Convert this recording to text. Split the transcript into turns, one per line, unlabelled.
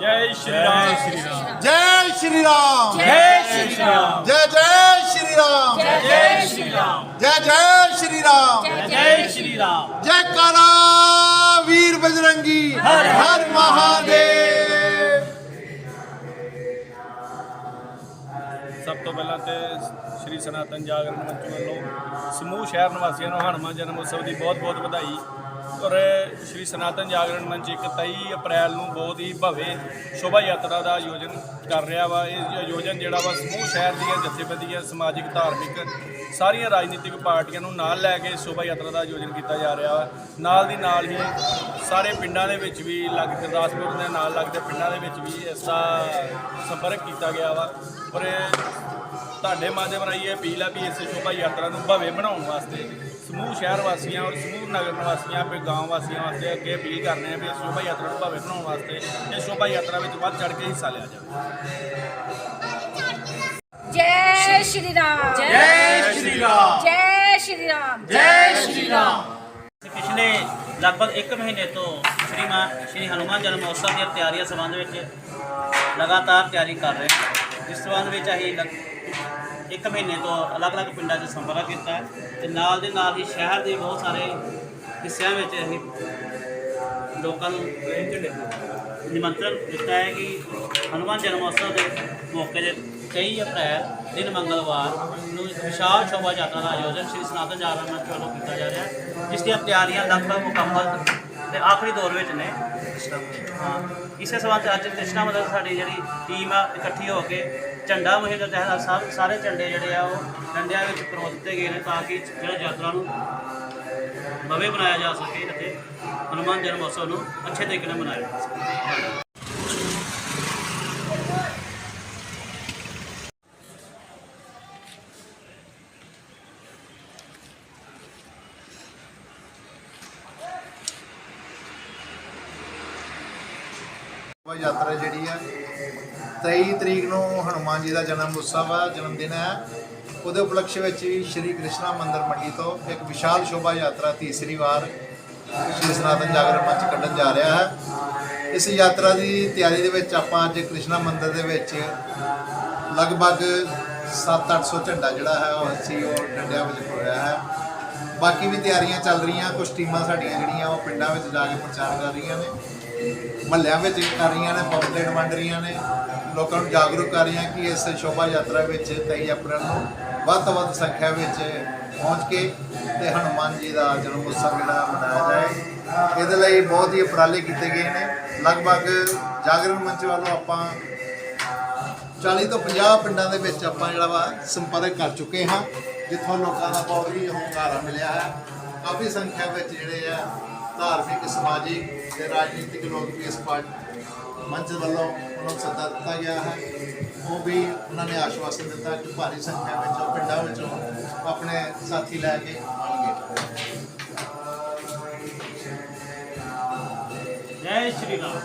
ਜੈ ਸ਼੍ਰੀ ਰਾਮ।
ਜੈ ਸ਼੍ਰੀ ਰਾਮ।
ਜੈ ਸ਼੍ਰੀ ਰਾਮ।
ਜੈ ਜੈ ਸ਼੍ਰੀ ਰਾਮ।
ਜੈ ਸ਼੍ਰੀ ਰਾਮ।
ਜੈ ਜੈ ਸ਼੍ਰੀ ਰਾਮ।
ਜੈ ਸ਼੍ਰੀ ਰਾਮ।
ਜੈ ਕਾਲਾ ਵੀਰ ਬਜਰੰਗੀ। ਹਰ ਹਰ ਮਹਾਦੇਵ।
ਸਭ ਤੋਂ ਪਹਿਲਾਂ ਤੇ ਸ਼੍ਰੀ ਸਨਾਤਨ ਜਾਗਰਣ ਮੰਚ ਵੱਲੋਂ ਸਮੂਹ ਸ਼ਹਿਰ ਨਿਵਾਸੀਆਂ ਨੂੰ ਹਨੂੰਮਾਨ ਜਨਮ ਉਤਸਵ ਦੀ ਬਹੁਤ-ਬਹੁਤ ਵਧਾਈ। ਔਰ ਸ਼੍ਰੀ ਸਨਾਤਨ ਜਾਗਰਣ ਮੰਚ 23 ਅਪ੍ਰੈਲ ਨੂੰ ਬਹੁਤ ਹੀ ਭਵੇ ਸ਼ੋਭਾ ਯਾਤਰਾ ਦਾ ਆਯੋਜਨ ਕਰ ਰਿਹਾ ਵਾ। ਇਹ ਆਯੋਜਨ ਜਿਹੜਾ ਵਾ ਸਮੂਹ ਸ਼ਹਿਰ ਦੀਆਂ ਜਥੇਬੰਦੀਆਂ ਸਮਾਜਿਕ, ਧਾਰਮਿਕ ਸਾਰੀਆਂ ਰਾਜਨੀਤਿਕ ਪਾਰਟੀਆਂ ਨੂੰ ਨਾਲ ਲੈ ਕੇ ਸ਼ੋਭਾ ਯਾਤਰਾ ਦਾ ਆਯੋਜਨ ਕੀਤਾ ਜਾ ਰਿਹਾ ਵਾ। ਨਾਲ ਦੀ ਨਾਲ ਹੀ ਸਾਰੇ ਪਿੰਡਾਂ ਦੇ ਵਿੱਚ ਵੀ ਲੱਗ ਗੁਰਦਾਸਪੁਰ ਦੇ ਨਾਲ ਲੱਗਦੇ ਪਿੰਡਾਂ ਦੇ ਵਿੱਚ ਵੀ ਇਸ ਦਾ ਸੰਪਰਕ ਕੀਤਾ ਗਿਆ ਵਾ। ਔਰ ਤੁਹਾਡੇ ਮਾਧਿਅਮ ਰਾਹੀਂ ਇਹ ਅਪੀਲ ਆ ਵੀ ਇਸ ਸ਼ੋਭਾ ਯਾਤਰਾ ਨੂੰ ਭਵੇ ਬਣਾਉਣ ਵਾਸਤੇ ਸਮੂਹ ਸ਼ਹਿਰ ਵਾਸੀਆਂ ਔਰ ਸਮੂਹ ਨਗਰ ਨਿਵਾਸੀਆਂ ਗਾਂਵ ਵਾਸੀਆਂ ਵਾਸਤੇ ਅੱਗੇ ਅਪੀਲ ਕਰਨੇ ਆ ਵੀ ਇਸ ਸ਼ੋਭਾ ਯਾਤਰਾ ਨੂੰ ਭव्य ਬਣਾਉਣ ਵਾਸਤੇ ਇਹ ਸ਼ੋਭਾ ਯਾਤਰਾ ਵਿੱਚ ਵੱਧ ਚੜ ਕੇ ਹਿੱਸਾ ਲਿਆ ਜਾਵੇ।
ਜੈ ਸ਼੍ਰੀ ਰਾਮ।
ਜੈ ਸ਼੍ਰੀ ਰਾਮ।
ਜੈ ਸ਼੍ਰੀ ਰਾਮ।
ਜੈ ਸ਼੍ਰੀ ਰਾਮ।
ਪਿਛਲੇ ਲਗਭਗ 1 ਮਹੀਨੇ ਤੋਂ ਸ਼੍ਰੀ ਮਾਂ ਸ਼੍ਰੀ ਹਨੂਮਾਨ ਜਨਮ ਮਹੋਤਸਵ ਦੀਆਂ ਤਿਆਰੀਆਂ ਸੰਬੰਧ ਵਿੱਚ ਲਗਾਤਾਰ ਤਿਆਰੀ ਕਰ ਰਹੇ ਹਾਂ। ਇਸ ਸੰਬੰਧ ਵਿੱਚ ਅਸੀਂ ਲਗ- ਇੱਕ ਮਹੀਨੇ ਤੋਂ ਅਲੱਗ-ਅਲੱਗ ਪਿੰਡਾਂ 'ਚ ਸੰਪਰਕ ਕੀਤਾ ਹੈ ਤੇ ਨਾਲ ਦੇ ਨਾਲ ਹੀ ਸ਼ਹਿਰ ਦੇ ਬਹੁਤ ਸਾਰੇ ਹਿੱਸਿਆਂ ਵਿੱਚ ਅਸੀਂ ਲੋਕਾਂ ਨੂੰ ਨਿਮੰਤਰਣ ਦਿੱਤਾ ਹੈ ਕਿ ਹਨੂਮਾਨ ਜਨਮੋਤਸਵ ਦੇ ਮੌਕੇ 'ਤੇ 23 ਅਪ੍ਰੈਲ ਦਿਨ ਮੰਗਲਵਾਰ ਨੂੰ ਇੱਕ ਵਿਸ਼ਾਲ ਸ਼ੋਭਾ ਯਾਤਰਾ ਦਾ ਆਯੋਜਨ ਸ਼੍ਰੀ ਸਨਾਤਨ ਜਾਗਰਣ ਮੰਚ ਵੱਲੋਂ ਕੀਤਾ ਜਾ ਰਿਹਾ ਹੈ, ਜਿਸ ਦੀਆਂ ਤਿਆਰੀਆਂ ਲਗਭਗ ਮੁਕੰਮਲ ਤੇ ਆਖਰੀ ਦੌਰ ਵਿੱਚ ਨੇ। ਹਾਂ, ਇਸੇ ਸੰਬੰਧ ਅੱਜ ਕ੍ਰਿਸ਼ਨਾ ਮਦਦ ਸਾਡੀ ਜਿਹੜੀ ਟੀਮ ਆ, ਇਕੱਠੀ ਹੋ ਕੇ ਝੰਡਾ ਮੁਹਿੰਮ ਦੇ ਤਹਿਤ ਸਭ ਸਾਰੇ ਝੰਡੇ ਜਿਹੜੇ ਆ, ਉਹ ਡੰਡਿਆਂ ਵਿੱਚ ਪਰੋ ਦਿੱਤੇ ਗਏ ਨੇ ਤਾਂ ਕਿ ਜਿਹੜਾ ਯਾਤਰਾ ਨੂੰ ਭव्य ਬਣਾਇਆ ਜਾ ਸਕੇ ਅਤੇ ਹਨੂਮਾਨ ਜਨਮ ਉਤਸਵ ਨੂੰ ਅੱਛੇ ਤਰੀਕੇ ਨਾਲ ਮਨਾਇਆ ਜਾ ਸਕੇ।
ਯਾਤਰਾ ਜਿਹੜੀ ਆ 23 ਤਰੀਕ ਨੂੰ ਹਨੂਮਾਨ ਜੀ ਦਾ ਜਨਮ ਉਤਸਵ ਆ, ਜਨਮ ਦਿਨ ਹੈ ਉਹਦੇ ਉਪਲਕਸ਼ ਵਿੱਚ ਹੀ ਸ਼੍ਰੀ ਕ੍ਰਿਸ਼ਨਾ ਮੰਦਿਰ ਮੰਡੀ ਤੋਂ ਇੱਕ ਵਿਸ਼ਾਲ ਸ਼ੋਭਾ ਯਾਤਰਾ ਤੀਸਰੀ ਵਾਰ ਸ਼੍ਰੀ ਸਨਾਤਨ ਜਾਗਰਣ ਮੰਚ ਕੱਢਣ ਜਾ ਰਿਹਾ ਹੈ। ਇਸ ਯਾਤਰਾ ਦੀ ਤਿਆਰੀ ਦੇ ਵਿੱਚ ਆਪਾਂ ਅੱਜ ਕ੍ਰਿਸ਼ਨਾ ਮੰਦਿਰ ਦੇ ਵਿੱਚ ਲਗਭਗ 7-800 ਝੰਡਾ ਜਿਹੜਾ ਹੈ, ਉਹ ਅਸੀਂ ਉਹ ਡੰਡਿਆਂ ਵਿੱਚ ਹੋਇਆ ਹੈ। ਬਾਕੀ ਵੀ ਤਿਆਰੀਆਂ ਚੱਲ ਰਹੀਆਂ ਕੁਝ ਟੀਮਾਂ ਸਾਡੀਆਂ ਜਿਹੜੀਆਂ ਉਹ ਪਿੰਡਾਂ ਵਿੱਚ ਜਾ ਕੇ ਪ੍ਰਚਾਰ ਕਰ ਰਹੀਆਂ ਨੇ। ਮਹੱਲਿਆਂ ਵਿੱਚ ਕਰ ਰਹੀਆਂ ਨੇ ਪੰਪਲੇਟ ਵੰਡ ਰਹੀਆਂ ਨੇ, ਲੋਕਾਂ ਨੂੰ ਜਾਗਰੂਕ ਕਰ ਰਹੀਆਂ ਕਿ ਇਸ ਸ਼ੋਭਾ ਯਾਤਰਾ ਵਿੱਚ 23 ਅਪ੍ਰੈਲ ਨੂੰ ਵੱਧ ਤੋਂ ਵੱਧ ਸੰਖਿਆ ਵਿੱਚ ਪਹੁੰਚ ਕੇ ਤੇ ਹਨੂਮਾਨ ਜੀ ਦਾ ਜਨਮ ਉਤਸਵ ਜਿਹੜਾ ਮਨਾਇਆ ਜਾਏ। ਇਹਦੇ ਲਈ ਬਹੁਤ ਹੀ ਉਪਰਾਲੇ ਕੀਤੇ ਗਏ ਨੇ। ਲਗਭਗ ਜਾਗਰਣ ਮੰਚ ਵੱਲੋਂ ਆਪਾਂ 40 ਤੋਂ 50 ਪਿੰਡਾਂ ਦੇ ਵਿੱਚ ਆਪਾਂ ਜਿਹੜਾ ਵਾ ਸੰਪਰਕ ਕਰ ਚੁੱਕੇ ਹਾਂ, ਜਿੱਥੋਂ ਲੋਕਾਂ ਦਾ ਬਹੁਤ ਹੀ ਹੁੰਗਾਰਾ ਮਿਲਿਆ ਹੈ। ਕਾਫੀ ਸੰਖਿਆ ਵਿੱਚ ਜਿਹੜੇ ਆ ਧਾਰਮਿਕ, ਸਮਾਜਿਕ ਤੇ ਰਾਜਨੀਤਿਕ ਲੋਕ ਵੀ ਇਸ ਪਾਰਟੀ ਮੰਚ ਵੱਲੋਂ ਉਹਨਾਂ ਨੂੰ ਸੱਦਾ ਦਿੱਤਾ ਗਿਆ ਹੈ। ਉਹ ਵੀ ਉਹਨਾਂ ਨੇ ਆਸ਼ਵਾਸਨ ਦਿੱਤਾ ਕਿ ਭਾਰੀ ਸੰਖਿਆ ਵਿੱਚ ਉਹ ਪਿੰਡਾਂ ਵਿੱਚੋਂ ਆਪਣੇ ਸਾਥੀ ਲੈ ਕੇ ਆਉਣਗੇ।
ਜੈ ਸ਼੍ਰੀ ਰਾਮ।